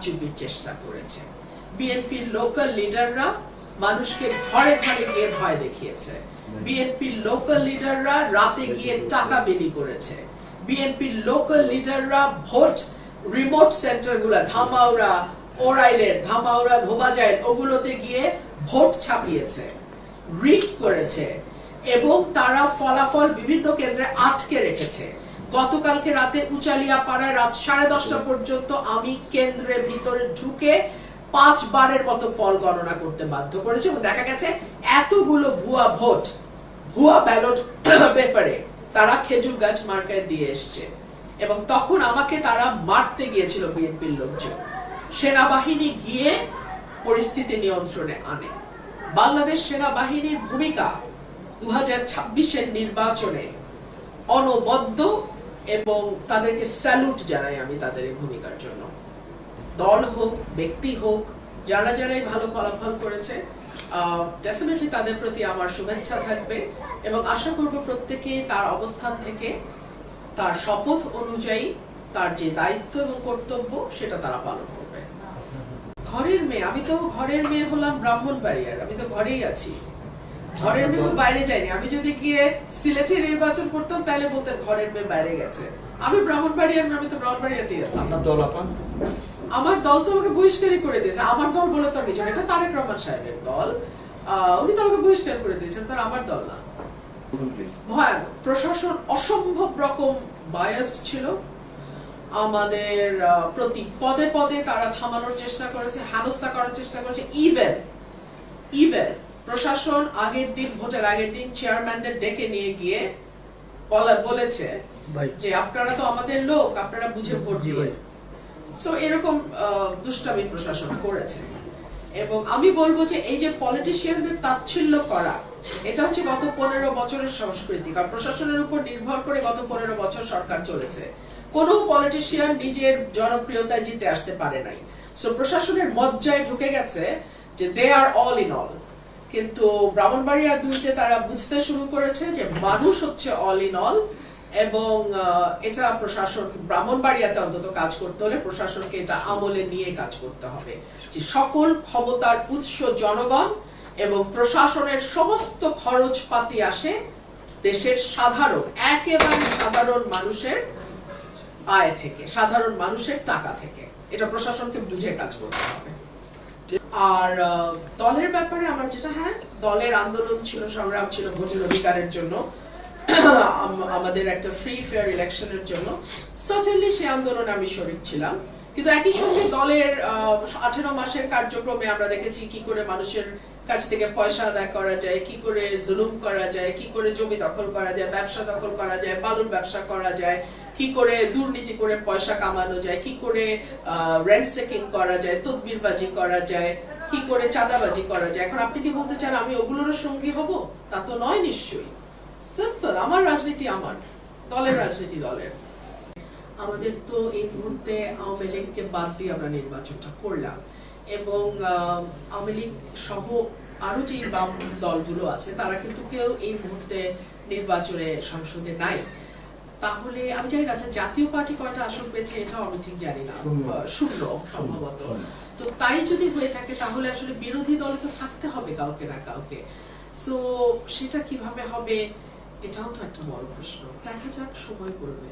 কারচুপির চেষ্টা করেছে। বিএনপির লোকাল লিডাররা মানুষকে ঘরে ঘরে গিয়ে ভয় দেখিয়েছে। বিএনপির লোকাল লিডাররা রাতে গিয়ে টাকা বিলি করেছে। বিএনপির লোকাল লিডাররা ভোট রিমোট সেন্টারগুলো ধামাউরা ওরাইলের ধামাউরা, ধোবাজাইল, ওগুলোতে গিয়ে ভোট ছাপিয়েছে রিক করেছে এবং তারা ফলাফল বিভিন্ন কেন্দ্রে আটকে রেখেছে। গতকালকে রাতে উচালিয়া পাড়ায় রাত সাড়ে দশটা পর্যন্ত আমি কেন্দ্রের ভিতরে ঢুকে পাঁচবারের মতো ফল গণনা করতে বাধ্য করেছে দেখা গেছে এতগুলো ভুয়া ভোট, ভুয়া ব্যালট পেপারে তারা খেজুর গাছ মার্কায় দিয়ে এসছে এবং তখন আমাকে তারা মারতে গিয়েছিল বিএনপির লোকজন। সেনাবাহিনী গিয়ে পরিস্থিতি নিয়ন্ত্রণে আনে। বাংলাদেশ সেনাবাহিনীর ভূমিকা দু হাজার নির্বাচনে অনবদ্য এবং তাদেরকে স্যালুট জানাই আমি তাদের এই ভূমিকার জন্য। দল হোক, ব্যক্তি হোক, যারা যারাই ভালো ফলাফল করেছে ডেফিনেটলি তাদের প্রতি আমার শুভেচ্ছা থাকবে এবং আশা করব প্রত্যেকে তার অবস্থান থেকে তার শপথ অনুযায়ী তার যে দায়িত্ব এবং কর্তব্য সেটা তারা পালন করবে। ঘরের মেয়ে, আমি তো ঘরের মেয়ে হলাম ব্রাহ্মণবাড়িয়ার, আমি তো ঘরেই আছি। ঘরের মেয়ে তো বাইরে যাইনি আমি যদি গিয়ে সিলেটে নির্বাচন করতাম তাহলে বলতেন ঘরের মেয়ে বাইরে গেছে। আমি ব্রাহ্মণবাড়িয়ার আমি তো ব্রাহ্মণবাড়িয়াতেই আছি। আপনার দল আপা আমার দল তো আমাকে বহিষ্কারই করে দিয়েছে। আমার দল বলে তো আর কিছু না। এটা তারেক রহমান সাহেবের দল। উনি তো আমাকে বহিষ্কার করে দিয়েছেন তার আমার দল না। বলুন প্রশাসন অসম্ভব রকম বায়াসড ছিল। আমাদের প্রতি পদে পদে তারা থামানোর চেষ্টা করেছে হেনস্থা করার চেষ্টা করেছে। ইভেন ইভেন প্রশাসন আগের দিন ভোটের আগের দিন চেয়ারম্যানদের ডেকে নিয়ে গিয়ে বলা- বলেছে যে আপনারা তো আমাদের লোক আপনারা বুঝে ভোট দিবেন সো এরকম দুষ্টামি প্রশাসন করেছে। এবং আমি বলব যে এই যে পলিটিশিয়ানদের তাচ্ছিল্য করা এটা হচ্ছে গত পনেরো বছরের সংস্কৃতি। কারণ প্রশাসনের উপর নির্ভর করে গত পনেরো বছর সরকার চলেছে। কোনো পলিটিশিয়ান নিজের জনপ্রিয়তায় জিতে আসতে পারে নাই। সো প্রশাসনের মজ্জায় ঢুকে গেছে যে they are all in all কিন্তু ব্রাহ্মণবাড়িয়া দুইতে তারা বুঝতে শুরু করেছে যে মানুষ হচ্ছে অল ইন অল এবং এটা প্রশাসন ব্রাহ্মণবাড়িয়াতে অন্তত কাজ করতে হলে প্রশাসনকে এটা আমলে নিয়ে কাজ করতে হবে। যে সকল ক্ষমতার উৎস জনগণ এবং প্রশাসনের সমস্ত খরচপাতি আসে দেশের সাধারণ, একেবারে সাধারণ মানুষের আয় থেকে, সাধারণ মানুষের টাকা থেকে। এটা প্রশাসনকে বুঝে কাজ করতে হবে। আর দলের ব্যাপারে আমার যেটা হ্যাঁ দলের আন্দোলন ছিল, সংগ্রাম ছিল ভোটের অধিকারের জন্য আমাদের একটা ফ্রি ফেয়ার ইলেকশনের জন্য। সার্টেনলি সেই আন্দোলনে আমি শরিক ছিলাম। কিন্তু একই সঙ্গে দলের আঠেরো মাসের কার্যক্রমে আমরা দেখেছি কি করে মানুষের কাছ থেকে পয়সা আদায় করা যায়, কি করে জুলুম করা যায়, কি করে জমি দখল করা যায়, ব্যবসা দখল করা যায়, বালুর ব্যবসা করা যায় কি করে দুর্নীতি করে পয়সা কামানো যায়, কি করে রেন্ট সেকিং করা যায়, তদবিরবাজি করা যায়, কি করে চাঁদাবাজি করা যায়। এখন আপনি কি বলতে চান আমি ওগুলোর সঙ্গী হব? তা তো নয় নিশ্চয়ই। সিম্পল আমার রাজনীতি আমার, দলের রাজনীতি দলের। আমাদের তো এই মুহূর্তে আওয়ামী লীগকে বাদ দিয়ে আমরা নির্বাচনটা করলাম। এবং আওয়ামী লীগ সহ আরও যে বাম দলগুলো আছে, তারা কিন্তু কেউ এই মুহূর্তে নির্বাচনে সংসদে নাই। তাহলে আমি জানি না আচ্ছা জাতীয় পার্টি কয়টা আসন পেয়েছে এটাও আমি ঠিক জানি না। শূন্য। সম্ভবত। তো তাই যদি হয়ে থাকে তাহলে আসলে বিরোধী দলে তো থাকতে হবে কাউকে না কাউকে। সো সেটা কীভাবে হবে এটাও তো একটা বড় প্রশ্ন। দেখা যাক সময় করবে